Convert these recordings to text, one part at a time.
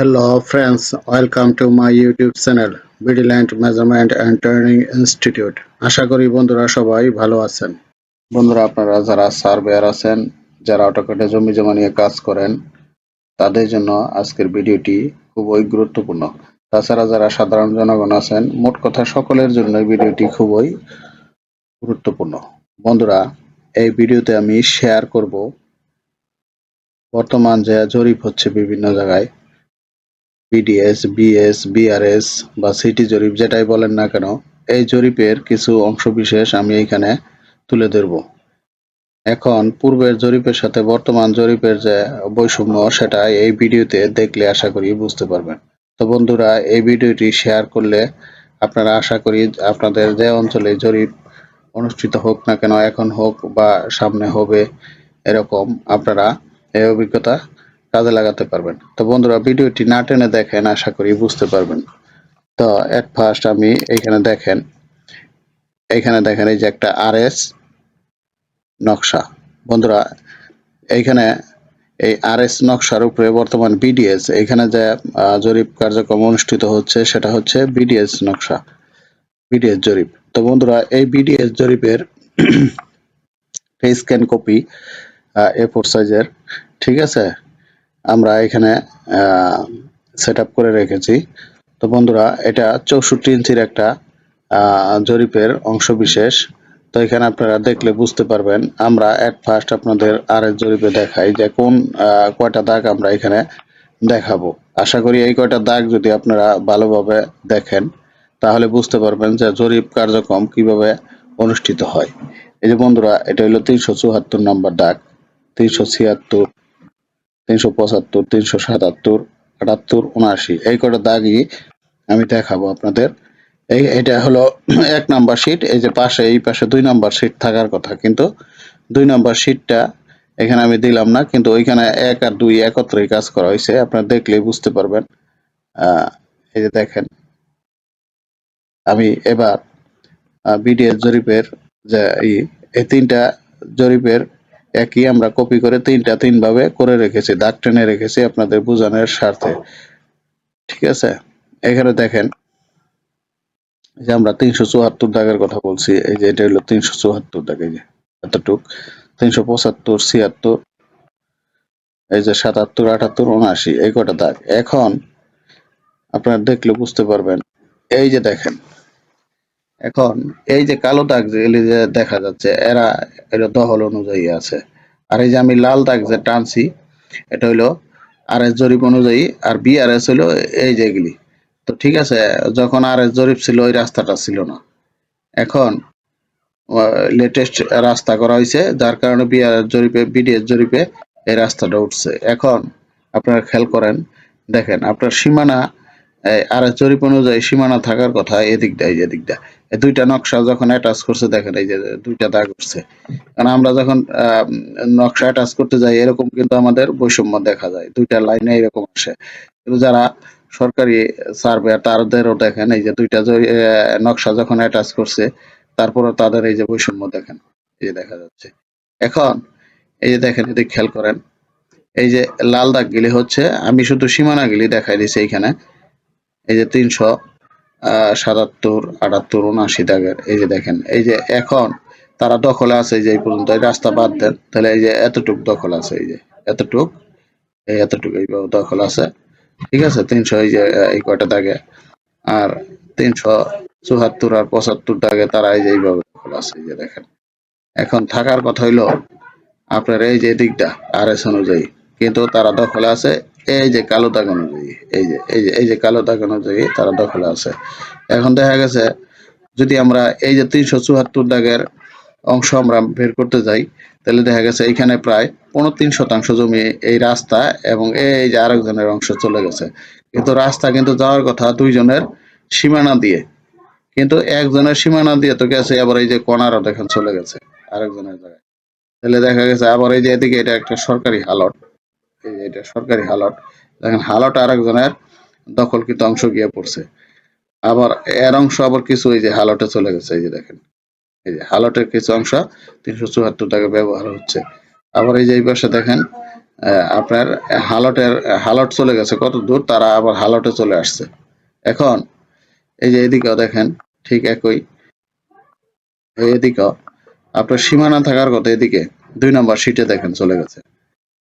Hello friends, welcome to my YouTube channel Vigilant Measurement and Training Institute. আশা করি বন্ধুরা সবাই ভালো আছেন। বন্ধুরা আপনারা যারা সার্ভেয়ার আছেন যারা অটোকেটে জমি জমা নিয়ে কাজ করেন তাদের জন্য আজকের ভিডিওটি খুবই গুরুত্বপূর্ণ। তাছাড়া যারা সাধারণ জনগণ আছেন মোট কথা সকলের জন্য ভিডিওটি খুবই গুরুত্বপূর্ণ। বন্ধুরা এই ভিডিওতে আমি শেয়ার করব। বর্তমান যে জরিপ হচ্ছে বিভিন্ন জায়গায় বিডিএস বিএস বিআরএস বা সিটি জরিপ, যেটাই বলেন না কেন, এই জরিপের কিছু অংশবিশেষ আমি এখানে তুলে ধরব। এখন পূর্বের জরিপের সাথে বর্তমান জরিপের যে বৈষম্য, সেটা এই ভিডিওতে দেখলে আশা করি বুঝতে পারবেন। তো বন্ধুরা, এই ভিডিওটি শেয়ার করলে আপনারা আশা করি আপনাদের যে অঞ্চলে জরিপ অনুষ্ঠিত হোক না কেন, এখন হোক বা সামনে হবে, এরকম আপনারা এই অভিজ্ঞতা কাজে লাগাতে পারবেন। তো বন্ধুরা, ভিডিওটি না টেনে দেখেন, আশা করি বুঝতে পারবেন। তো এট ফার্স্ট আমি এইখানে দেখেন এখানে দেখেন এই যে একটা আরএস নকশা। বন্ধুরা, এইখানে এই আর এস নকশার উপরে বর্তমান বিডিএস এখানে যে জরিপ কার্যক্রম অনুষ্ঠিত হচ্ছে, সেটা হচ্ছে বিডিএস নকশা বিডিএস জরিপ। তো বন্ধুরা, এই বিডিএস জরিপের স্ক্যান কপি এ ফোর সাইজের ঠিক আছে? আমরা এখানে সেট করে রেখেছি। তো বন্ধুরা, এটা চৌষট্টি ইঞ্চির একটা জরিপের অংশ বিশেষ তো এখানে আপনারা দেখলে বুঝতে পারবেন, আমরা এট ফার্স্ট আপনাদের আর এর জরিপে দেখাই যে কোন কয়টা দাগ আমরা এখানে দেখাবো। আশা করি এই কয়টা দাগ যদি আপনারা ভালোভাবে দেখেন, তাহলে বুঝতে পারবেন যে জরিপ কার্যক্রম কীভাবে অনুষ্ঠিত হয়। এই যে বন্ধুরা, এটা হলো তিনশো চুয়াত্তর নম্বর দাগ, তিনশো ছিয়াত্তর তিনশো পঁচাত্তর, তিনশো সাতাত্তর, আটাত্তর, উনআশি। এই কটা দাগই আমি দেখাবো আপনাদের। এই এটা হলো এক নাম্বার শিট এই যে পাশে, এই পাশে দুই নাম্বার শিট থাকার কথা। কিন্তু দুই নাম্বার শিটটা এখানে আমি দিলাম না, কিন্তু ওইখানে এক আর দুই একত্রে কাজ করা হয়েছে। আপনারা দেখলেই বুঝতে পারবেন। এই যে দেখেন। আমি এবার বিডিএস জরিপের যে এই তিনটা জরিপের একই আমরা কপি করে তিনটা তিন ভাবে করে রেখেছি, দাগ টেনে রেখেছি আপনাদের বোঝানোর স্বার্থে। ঠিক আছে? এখানে দেখেন যে আমরা তিনশো চুয়াত্তর দাগের কথা বলছি, এই যে এটা হলো তিনশো চুয়াত্তর দাগ, এই যে এতটুক। তিনশো পঁচাত্তর, ছিয়াত্তর, এই যে সাতাত্তর, আটাত্তর, উনআশি, এই কটা দাগ। এখন আপনারা দেখলে বুঝতে পারবেন। এই যে দেখেন এখন এই যে কালো দাগ যেগুলি যে দেখা যাচ্ছে, এরা এটা দহল অনুযায়ী আছে। আর এই যে আমি লাল দাগ যে টানছি, এটা হইল আর এস জরিপ অনুযায়ী, আর বি আর এস হইল এই যেগুলি তো ঠিক আছে, যখন আর এস জরিপ ছিল, ওই রাস্তাটা ছিল না। এখন লেটেস্ট রাস্তা করা হয়েছে যার কারণে বি আর বিআর জরিপে, বিডিএস জরিপে এই রাস্তাটা উঠছে। এখন, আপনারা খেয়াল করেন, দেখেন, আপনার সীমানা আর জরিপ অনুযায়ী সীমানা থাকার কথা এদিকটা এই যে এদিকটা দুইটা নকশা যখন অ্যাটাচ করছে, দেখেন এই যে দুইটা দাগ উঠছে। কারণ আমরা যখন নকশা অ্যাটাচ করতে যাই, এরকম কিন্তু আমাদের বৈষম্য দেখা যায়। দুইটা লাইনে এরকম আসে। কিন্তু যারা সরকারি সার্ভে তাদেরও দেখেন, এই যে দুইটা নকশা যখন অ্যাটাচ করছে তারপরে তাদের এই যে বৈষম্য দেখেন, এই যে দেখা যাচ্ছে। এখন, এই যে দেখেন যদি খেয়াল করেন। এই যে লাল দাগ গুলি হচ্ছে, আমি শুধু সীমানা গুলি দেখাই দিছি এইখানে। এই যে তিনশো সাতাত্তর, আটাত্তর, উনআশি দাগের, এই যে দেখেন, এই যে এখন তারা দখলে আছে এই যে এই পর্যন্ত, এই রাস্তা বাদ দেন, তাহলে এই যে এতটুক দখল আছে, এই যে এতটুক, এই এতটুক এইভাবে দখল আছে, ঠিক আছে? তিনশো এই যে এই কয়টা দাগে, আর তিনশো চুয়াত্তর আর পঁচাত্তর দাগে তারা এই যে এইভাবে দখল আছে, এই যে দেখেন। এখন থাকার কথা হইল আপনার এই যে দিকটা আর এস অনুযায়ী, কিন্তু তারা দখলে আছে এই যে কালো দাগ অনুযায়ী এই যে এই যে এই যে কালো দাগ অনুযায়ী তারা দখলে আছে। এখন দেখা গেছে, যদি আমরা এই যে তিনশো চুয়াত্তর দাগের অংশ আমরা বের করতে যাই, তাহলে দেখা গেছে এইখানে প্রায় পনেরো তিন শতাংশ জমি এই রাস্তা এবং এই যে আরেকজনের অংশ চলে গেছে। কিন্তু রাস্তা কিন্তু যাওয়ার কথা দুইজনের সীমানা দিয়ে। কিন্তু একজনের সীমানা দিয়ে তো গেছে, আবার এই যে কনারও দেখেন চলে গেছে আরেকজনের জায়গায়। তাহলে দেখা গেছে আবার এই যে এদিকে এটা একটা সরকারি হালট। এটা সরকারি হালট। দেখেন, হালট আরেকজনের দখলকৃত অংশ গিয়ে পড়ছে। আবার এর অংশ আবার কিছু এই যে হালটে চলে গেছে, এই যে দেখেন। এই যে হালটের কিছু অংশ তিনশো চুয়াত্তর টাকা ব্যবহার হচ্ছে। আবার এই যে এই পাশে দেখেন আপনার হালটের, হালট চলে গেছে কত দূর, তারা আবার হালটে চলে আসছে। এখন এই যে এদিকেও দেখেন, ঠিক একই। এদিকেও, আপনার সীমানা থাকার কথা এদিকে, দুই নম্বর সিটে দেখেন চলে গেছে।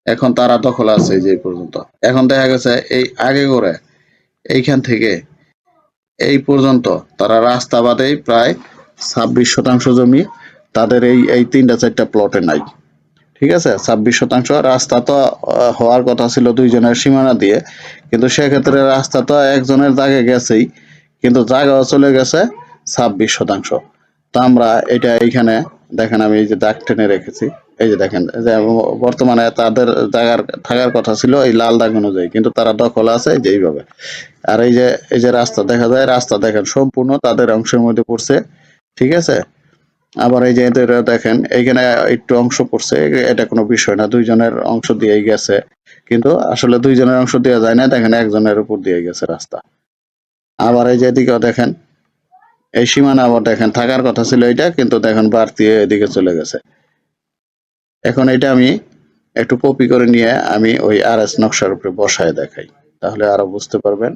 এখন তারা দখল আছে যে পর্যন্ত। এখন দেখা গেছে এই আগে করে এইখান থেকে এই পর্যন্ত তারা রাস্তা বাদেই প্রায় ছাব্বিশ শতাংশ জমি তাদের এই এই তিনটা চারটা প্লটে নাই। ঠিক আছে? ছাব্বিশ শতাংশ রাস্তা তো হওয়ার কথা ছিল দুইজনের সীমানা দিয়ে, কিন্তু সেক্ষেত্রে রাস্তা তো একজনের জায়গায় গেছেই, কিন্তু জায়গাও চলে গেছে ছাব্বিশ শতাংশ। তা আমরা এটা এইখানে দেখেন আমি এই যে দাগ টেনে রেখেছি। এই যে দেখেন যে বর্তমানে তাদের জায়গার থাকার কথা ছিল এই লাল দাগ অনুযায়ী, কিন্তু তারা দখল আছে যে এইভাবে। আর এই যে এই যে রাস্তা দেখা যায়, রাস্তা দেখেন সম্পূর্ণ তাদের অংশের মধ্যে পড়ছে, ঠিক আছে? আবার এই যে এদের দেখেন, এইখানে একটু অংশ পড়ছে, এটা কোনো বিষয় না, দুইজনের অংশ দিয়ে গেছে। কিন্তু আসলে দুইজনের অংশ দেওয়া যায় না, দেখেন একজনের উপর দিয়ে গেছে রাস্তা। আবার এই যে এদিকেও দেখেন এই সীমানা দেখেন, থাকার কথা ছিল এটা কিন্তু দেখেন বাড়তি এদিকে চলে গেছে। এখন এটা আমি একটু কপি করে নিয়ে আমি ওই আর এস নকশার উপরে বসায় দেখাই। তাহলে আরও বুঝতে পারবেন।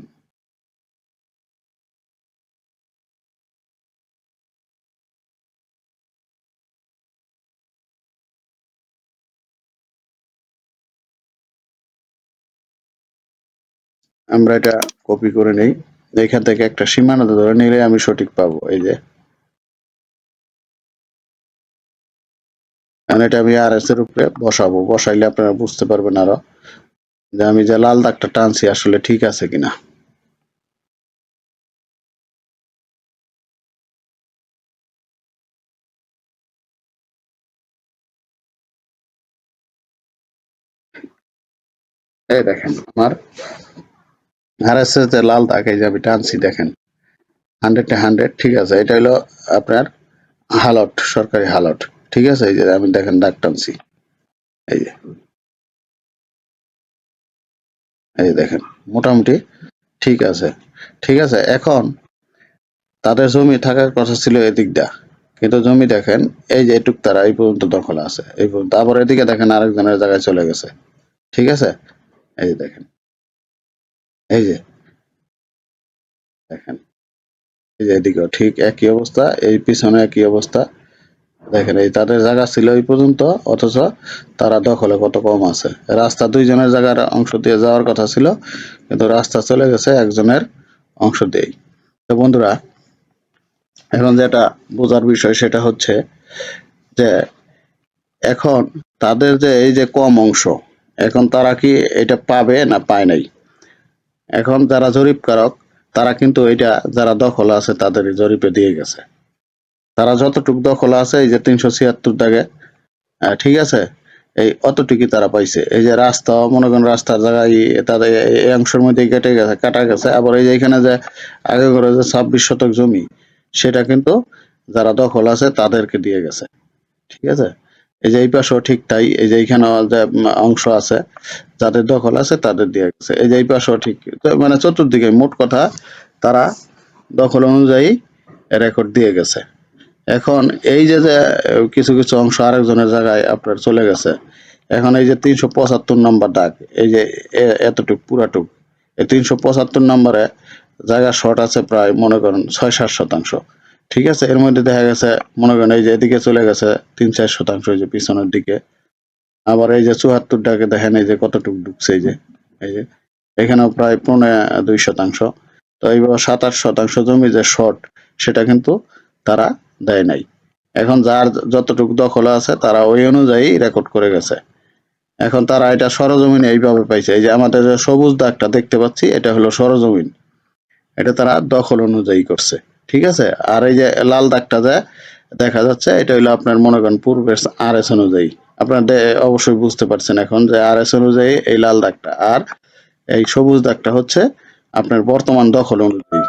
আমরা এটা কপি করে নেই। এখান থেকে একটা সীমানা ধরে নিলে আমি সঠিক পাবো, এই যে। এটা আমি আর এস এর উপরে বসাবো, বসাইলে আপনারা বুঝতে পারবেন আরও যে আমি যে লাল দাগটা টানছি আসলে ঠিক আছে কিনা। এই দেখেন, আমার যে লাল দাগ এই যে আমি টানছি দেখেন হান্ড্রেড হান্ড্রেড ঠিক আছে, এটা হলো আপনার হালট, সরকারি হালট, ঠিক আছে, এই যে আমি দেখেন দাগ টানছি। এই যে। এই দেখেন, মোটামুটি ঠিক আছে ঠিক আছে, এখন তাদের জমি থাকার কথা ছিল এদিকটা কিন্তু জমি দেখেন, এই যে এটুক তারা এই পর্যন্ত দখল আছে, এই পর্যন্ত। আবার এদিকে দেখেন আরেকজনের জায়গায় চলে গেছে, ঠিক আছে, এই দেখেন। এই যে, দেখেন, এই যে এদিকেও ঠিক একই অবস্থা, এই পিছনে একই অবস্থা। দেখেন, এই তাদের জায়গা ছিল এই পর্যন্ত, অথচ তারা দখলে কত কম আছে। রাস্তা দুইজনের জায়গার অংশ দিয়ে যাওয়ার কথা ছিল, কিন্তু রাস্তা চলে গেছে একজনের অংশ দিয়েই। তো বন্ধুরা, এখন যেটা বোঝার বিষয় সেটা হচ্ছে যে, এখন তাদের যে এই যে কম অংশ, এখন তারা কি এটা পাবে না পায় নাই? এখন যারা জরিপকারক, তারা কিন্তু এটা যারা দখল আছে, তাদের জরিপে দিয়ে গেছে। তারা যতটুক দখল আছে, এই যে তিনশো ছিয়াত্তর দাগে ঠিক আছে? এই অতটুকুই তারা পাইছে। এই যে রাস্তা, মনে করেন রাস্তার জায়গায় তাদের এই অংশের মধ্যে কেটে গেছে, কাটা গেছে। আবার এই যে এখানে যে আগে করে যে ছাব্বিশ শতক জমি, সেটা কিন্তু যারা দখল আছে, তাদেরকে দিয়ে গেছে। ঠিক আছে? এই যে এই পাশেও ঠিক তাই, এই যে এইখানে অংশ আছে, যাদের দখল আছে তাদের দিয়ে গেছে। এই যে এই পাশেও ঠিক মানে চতুর্দিকে মোট কথা তারা দখল অনুযায়ী রেকর্ড দিয়ে গেছে। এখন এই যে যে, কিছু কিছু অংশ আরেকজনের জায়গায় আপনার চলে গেছে, এখন এই যে তিনশো পঁচাত্তর নম্বর ডাক এই যে এতটুক, পুরাটুক, এই তিনশো পঁচাত্তর নম্বরে জায়গা শর্ট আছে প্রায়, মনে করেন ছয়, সাত শতাংশ। ঠিক আছে, এর মধ্যে দেখা গেছে, মনে করেন এই যে এদিকে চলে গেছে তিন চার শতাংশ যে পিছনের দিকে। আবার এই যে চুয়াত্তর ডাকে দেখেন এই যে কতটুকু ঢুকছে এই যে এই যে, এখানেও প্রায় পৌনে দুই শতাংশ। তো এইভাবে সাত আট শতাংশ জমি যে শর্ট সেটা কিন্তু তারা দেয় নাই। এখন যার যতটুকু দখল আছে, তারা ওই অনুযায়ী রেকর্ড করে গেছে। এখন তারা এটা সরজমিনে এইভাবে পাইছে। এই যে আমাদের যে সবুজ দাগটা দেখতে পাচ্ছি, এটা হলো সরজমিন। এটা তারা দখল অনুযায়ী করছে। ঠিক আছে? আর এই যে লাল দাগটা যে দেখা যাচ্ছে, এটা হলো আপনার মনে করেন পূর্বের আর এস অনুযায়ী। আপনার অবশ্যই বুঝতে পারছেন এখন যে আর এস অনুযায়ী এই লাল দাগটা। আর এই সবুজ দাগটা হচ্ছে আপনার বর্তমান দখল অনুযায়ী।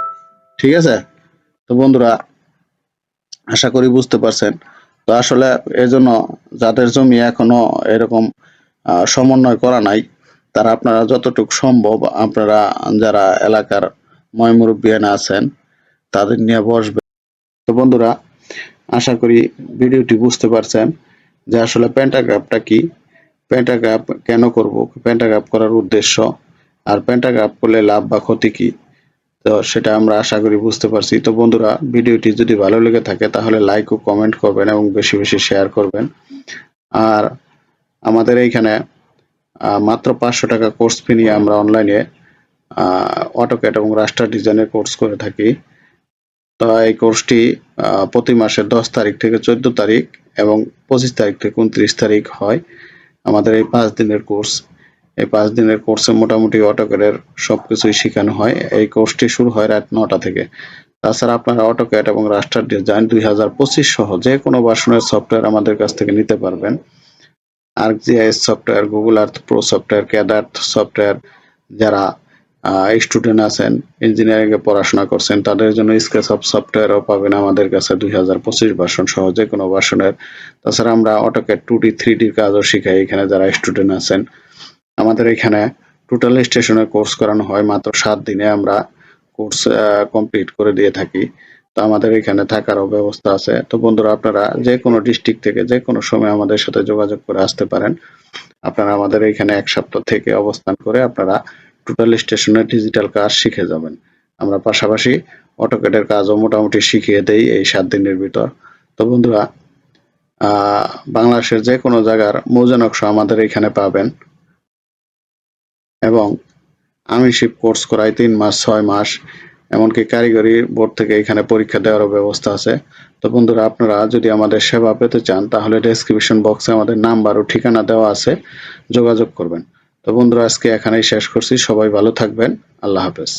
ঠিক আছে? তো বন্ধুরা, আশা করি বুঝতে পারছেন। তো আসলে এজন্য যাদের জমি এখনও এরকম সমন্বয় করা নাই, তারা আপনারা যতটুকু সম্ভব আপনারা যারা এলাকার ময়মুরব্বিয়ানা আছেন তাদের নিয়ে বসবে তো বন্ধুরা, আশা করি ভিডিওটি বুঝতে পারছেন যে আসলে প্যান্টাগ্রাফটা কি? প্যান্টাগ্রাফ কেন করব? প্যান্টাগ্রাফ করার উদ্দেশ্য আর প্যান্টাগ্রাফ করলে লাভ বা ক্ষতি কি? তো সেটা আমরা আশা করি বুঝতে পারছি। তো বন্ধুরা, ভিডিওটি যদি ভালো লেগে থাকে তাহলে লাইক ও কমেন্ট করবেন এবং বেশি বেশি শেয়ার করবেন। আর আমাদের এইখানে মাত্র পাঁচশো টাকা কোর্স ফি নিয়ে আমরা অনলাইনে অটোক্যাট এবং রাস্টার ডিজাইনের কোর্স করে থাকি। এই কোর্সটি প্রতি মাসের দশ তারিখ থেকে চোদ্দ তারিখ এবং পঁচিশ তারিখ থেকে উনত্রিশ তারিখ হয় আমাদের এই পাঁচ দিনের কোর্স। এই পাঁচ দিনের কোর্সে মোটামুটি অটোক্যাডের সবকিছুই শেখানো হয়। এই কোর্সটি শুরু হয় রাত নটা থেকে। তাছাড়া আপনারা অটোক্যাড এবং রাস্টার ডিজাইন দুই হাজার পঁচিশ সহ যে কোনো ভার্সনের সফটওয়্যার আমাদের কাছ থেকে নিতে পারবেন। ArcGIS software, Google Earth Pro software, CadEarth software, যারা স্টুডেন্ট আছেন ইঞ্জিনিয়ারিং এ পড়াশোনা করছেন, তাদের জন্য স্কেচ অফ সফটওয়্যারও পাবেন আমাদের কাছে দুই হাজার পঁচিশ ভার্সন সহ যে কোনো ভার্সনের তাছাড়া আমরা অটোকে টু ডি থ্রি ডির কাজও শিখাই এখানে যারা স্টুডেন্ট আছেন। আমাদের এখানে টোটাল স্টেশনের কোর্স করানো হয় মাত্র সাত দিনে আমরা কোর্স কমপ্লিট করে দিয়ে থাকি। তো আমাদের এখানে থাকারও ব্যবস্থা আছে। তো বন্ধুরা, আপনারা যে কোনো ডিস্ট্রিক্ট থেকে যে কোনো সময় আমাদের সাথে যোগাযোগ করে আসতে পারেন। আপনারা আমাদের এখানে এক সপ্তাহ থেকে অবস্থান করে আপনারা টোটাল স্টেশনের ডিজিটাল কাজ শিখে যাবেন। আমরা পাশাপাশি অটোকেটের কাজও মোটামুটি শিখিয়ে দেই এই সাত দিনের ভিতর। তো বন্ধুরা বাংলাদেশের যে কোনো জায়গার মৌজা নকশা আমাদের এখানে পাবেন। এবং আমি শিপ কোর্স করাই তিন মাস, ছয় মাস, এমনকি কারিগরি বোর্ড থেকে এখানে পরীক্ষা দেওয়ারও ব্যবস্থা আছে। তো বন্ধুরা, আপনারা যদি আমাদের সেবা পেতে চান, তাহলে ডেসক্রিপশন বক্সে আমাদের নাম্বার ও ঠিকানা দেওয়া আছে। যোগাযোগ করবেন। তো বন্ধুরা আজকে এখানেই শেষ করছি। সবাই ভালো থাকবেন। আল্লাহ হাফেজ।